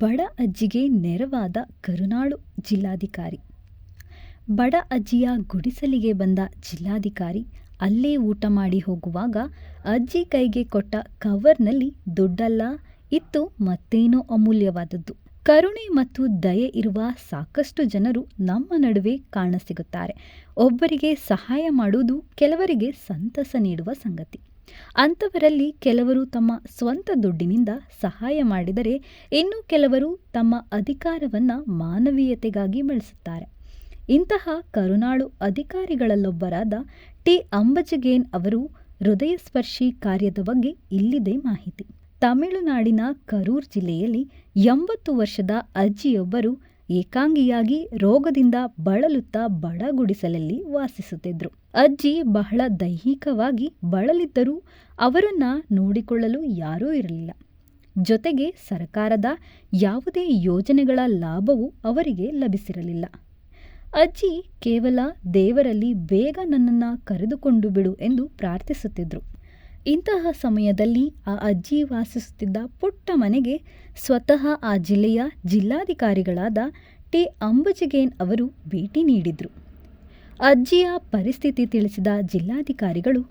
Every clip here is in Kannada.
ಬಡ ಅಜ್ಜಿಗೆ ನೆರವಾದ ಕರುನಾಳು ಜಿಲ್ಲಾಧಿಕಾರಿ. ಬಡ ಅಜ್ಜಿಯ ಗುಡಿಸಲಿಗೆ ಬಂದ ಜಿಲ್ಲಾಧಿಕಾರಿ ಅಲ್ಲೇ ಊಟ ಮಾಡಿ ಹೋಗುವಾಗ ಅಜ್ಜಿ ಕೈಗೆ ಕೊಟ್ಟ ಕವರ್ನಲ್ಲಿ ದುಡ್ಡಲ್ಲ, ಇತ್ತು ಮತ್ತೇನೋ ಅಮೂಲ್ಯವಾದದ್ದು. ಕರುಣೆ ಮತ್ತು ದಯೆ ಇರುವ ಸಾಕಷ್ಟು ಜನರು ನಮ್ಮ ನಡುವೆ ಕಾಣಸಿಗುತ್ತಾರೆ ಒಬ್ಬರಿಗೆ ಸಹಾಯ ಮಾಡುವುದು ಕೆಲವರಿಗೆ ಸಂತಸ ನೀಡುವ ಸಂಗತಿ. ಅಂಥವರಲ್ಲಿ ಕೆಲವರು ತಮ್ಮ ಸ್ವಂತ ದುಡ್ಡಿನಿಂದ ಸಹಾಯ ಮಾಡಿದರೆ ಇನ್ನು ಕೆಲವರು ತಮ್ಮ ಅಧಿಕಾರವನ್ನು ಮಾನವೀಯತೆಗಾಗಿ ಬಳಸುತ್ತಾರೆ. ಇಂತಹ ಕರುನಾಳು ಅಧಿಕಾರಿಗಳಲ್ಲೊಬ್ಬರಾದ ಟಿ. ಅಂಬಜಗೇನ್ ಅವರು ಹೃದಯಸ್ಪರ್ಶಿ ಕಾರ್ಯದ ಬಗ್ಗೆ ಇಲ್ಲಿದೆ ಮಾಹಿತಿ. ತಮಿಳುನಾಡಿನ ಕರೂರ್ ಜಿಲ್ಲೆಯಲ್ಲಿ ಎಂಬತ್ತು ವರ್ಷದ ಅಜ್ಜಿಯೊಬ್ಬರು ಏಕಾಂಗಿಯಾಗಿ ರೋಗದಿಂದ ಬಳಲುತ್ತಾ ಬಡ ಗುಡಿಸಲಲ್ಲಿ ವಾಸಿಸುತ್ತಿದ್ದರು ಅಜ್ಜಿ ಬಹಳ ದೈಹಿಕವಾಗಿ ಬಳಲಿದ್ದರೂ ಅವರನ್ನ ನೋಡಿಕೊಳ್ಳಲು ಯಾರೂ ಇರಲಿಲ್ಲ. ಜೊತೆಗೆ ಸರ್ಕಾರದ ಯಾವುದೇ ಯೋಜನೆಗಳ ಲಾಭವೂ ಅವರಿಗೆ ಲಭಿಸಿರಲಿಲ್ಲ. ಅಜ್ಜಿ ಕೇವಲ ದೇವರಲ್ಲಿ ಬೇಗ ನನ್ನನ್ನು ಕರೆದುಕೊಂಡು ಬಿಡು ಎಂದು ಪ್ರಾರ್ಥಿಸುತ್ತಿದ್ದರು ಇಂತಹ ಸಮಯದಲ್ಲಿ ಆ ಅಜ್ಜಿ ವಾಸಿಸುತ್ತಿದ್ದ ಪುಟ್ಟ ಮನೆಗೆ ಸ್ವತಃ ಆ ಜಿಲ್ಲೆಯ ಜಿಲ್ಲಾಧಿಕಾರಿಗಳಾದ ಟಿ. ಅಂಬುಜಗೇನ್ ಅವರು ಭೇಟಿ ನೀಡಿದರು. ಅಜ್ಜಿಯ ಪರಿಸ್ಥಿತಿ ತಿಳಿಸಿದ ಜಿಲ್ಲಾಧಿಕಾರಿಗಳು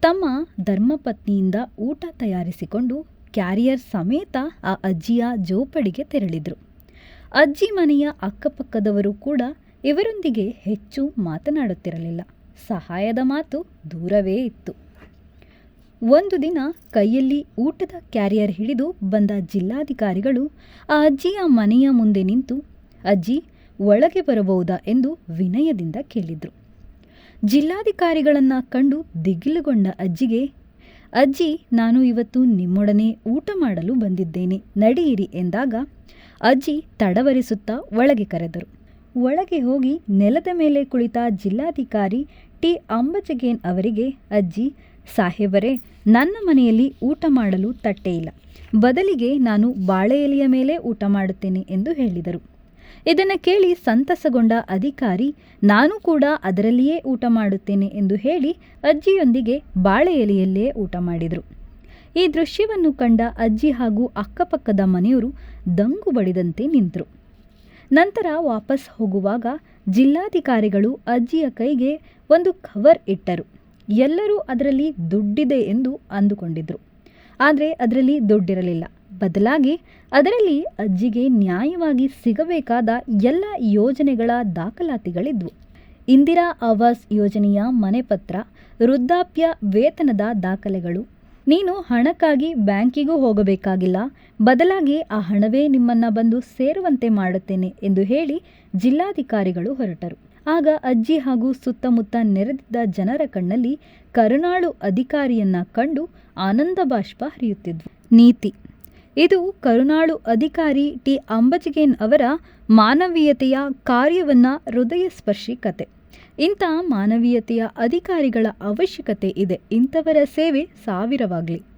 ತಮ್ಮ ಧರ್ಮಪತ್ನಿಯಿಂದ ಊಟ ತಯಾರಿಸಿಕೊಂಡು ಕ್ಯಾರಿಯರ್ ಸಮೇತ ಆ ಅಜ್ಜಿಯ ಜೋಪಡಿಗೆ ತೆರಳಿದರು. ಅಜ್ಜಿ ಮನೆಯ ಅಕ್ಕಪಕ್ಕದವರು ಕೂಡ ಇವರೊಂದಿಗೆ ಹೆಚ್ಚು ಮಾತನಾಡುತ್ತಿರಲಿಲ್ಲ. ಸಹಾಯದ ಮಾತು ದೂರವೇ ಇತ್ತು. ಒಂದು ದಿನ ಕೈಯಲ್ಲಿ ಊಟದ ಕ್ಯಾರಿಯರ್ ಹಿಡಿದು ಬಂದ ಜಿಲ್ಲಾಧಿಕಾರಿಗಳು ಆ ಅಜ್ಜಿಯ ಮನೆಯ ಮುಂದೆ ನಿಂತು, ಅಜ್ಜಿ, ಒಳಗೆ ಬರಬಹುದಾ ಎಂದು ವಿನಯದಿಂದ ಕೇಳಿದರು. ಜಿಲ್ಲಾಧಿಕಾರಿಗಳನ್ನು ಕಂಡು ದಿಗಿಲುಗೊಂಡ ಅಜ್ಜಿಗೆ, ಅಜ್ಜಿ, ನಾನು ಇವತ್ತು ನಿಮ್ಮೊಡನೆ ಊಟ ಮಾಡಲು ಬಂದಿದ್ದೇನೆ ನಡೆಯಿರಿ ಎಂದಾಗ ಅಜ್ಜಿ ತಡವರಿಸುತ್ತಾ ಒಳಗೆ ಕರೆದರು. ಒಳಗೆ ಹೋಗಿ ನೆಲದ ಮೇಲೆ ಕುಳಿತ ಜಿಲ್ಲಾಧಿಕಾರಿ ಟಿ. ಅಂಬಜಗೇನ್ ಅವರಿಗೆ, ಅಜ್ಜಿ ಸಾಹೇಬರೇ, ನನ್ನ ಮನೆಯಲ್ಲಿ ಊಟ ಮಾಡಲು ತಟ್ಟೆ ಇಲ್ಲ. ಬದಲಿಗೆ ನಾನು ಬಾಳೆ ಎಲೆಯ ಮೇಲೆ ಊಟ ಮಾಡುತ್ತೇನೆ ಎಂದು ಹೇಳಿದರು. ಇದನ್ನು ಕೇಳಿ ಸಂತಸಗೊಂಡ ಅಧಿಕಾರಿ, ನಾನು ಕೂಡ ಅದರಲ್ಲಿಯೇ ಊಟ ಮಾಡುತ್ತೇನೆ ಎಂದು ಹೇಳಿ ಅಜ್ಜಿಯೊಂದಿಗೆ ಬಾಳೆ ಎಲೆಯಲ್ಲೇ ಊಟ ಮಾಡಿದರು. ಈ ದೃಶ್ಯವನ್ನು ಕಂಡ ಅಜ್ಜಿ ಹಾಗೂ ಅಕ್ಕಪಕ್ಕದ ಮನೆಯವರು ದಂಗು ಬಡಿದಂತೆ ನಿಂತರು. ನಂತರ ವಾಪಸ್ ಹೋಗುವಾಗ ಜಿಲ್ಲಾಧಿಕಾರಿಗಳು ಅಜ್ಜಿಯ ಕೈಗೆ ಒಂದು ಕವರ್ ಇಟ್ಟರು. ಎಲ್ಲರೂ ಅದರಲ್ಲಿ ದುಡ್ಡಿದೆ ಎಂದು ಅಂದುಕೊಂಡಿದ್ರು. ಆದರೆ ಅದರಲ್ಲಿ ದುಡ್ಡಿರಲಿಲ್ಲ. ಬದಲಾಗಿ ಅದರಲ್ಲಿ ಅಜ್ಜಿಗೆ ನ್ಯಾಯವಾಗಿ ಸಿಗಬೇಕಾದ ಎಲ್ಲ ಯೋಜನೆಗಳ ದಾಖಲಾತಿಗಳಿದ್ವು. ಇಂದಿರಾ ಆವಾಸ್ ಯೋಜನೆಯ ಮನೆಪತ್ರ ವೃದ್ಧಾಪ್ಯ ವೇತನದ ದಾಖಲೆಗಳು, ನೀನು ಹಣಕ್ಕಾಗಿ ಬ್ಯಾಂಕಿಗೂ ಹೋಗಬೇಕಾಗಿಲ್ಲ, ಬದಲಾಗಿ ಆ ಹಣವೇ ನಿಮ್ಮನ್ನು ಬಂದು ಸೇರುವಂತೆ ಮಾಡುತ್ತೇನೆ ಎಂದು ಹೇಳಿ ಜಿಲ್ಲಾಧಿಕಾರಿಗಳು ಹೊರಟರು. ಆಗ ಅಜ್ಜಿ ಹಾಗೂ ಸುತ್ತಮುತ್ತ ನೆರೆದಿದ್ದ ಜನರ ಕಣ್ಣಲ್ಲಿ ಕರುನಾಳು ಅಧಿಕಾರಿಯನ್ನ ಕಂಡು ಆನಂದ ಬಾಷ್ಪ ಹರಿಯುತ್ತಿದ್ವು. ನೀತಿ. ಇದು ಕರುನಾಳು ಅಧಿಕಾರಿ ಟಿ. ಅಂಬಜಗೇನ್ ಅವರ ಮಾನವೀಯತೆಯ ಕಾರ್ಯವನ್ನ ಹೃದಯಸ್ಪರ್ಶಿ ಕತೆ. ಇಂಥ ಮಾನವೀಯತೆಯ ಅಧಿಕಾರಿಗಳ ಅವಶ್ಯಕತೆ ಇದೆ. ಇಂಥವರ ಸೇವೆ ಸಾವಿರವಾಗಲಿ.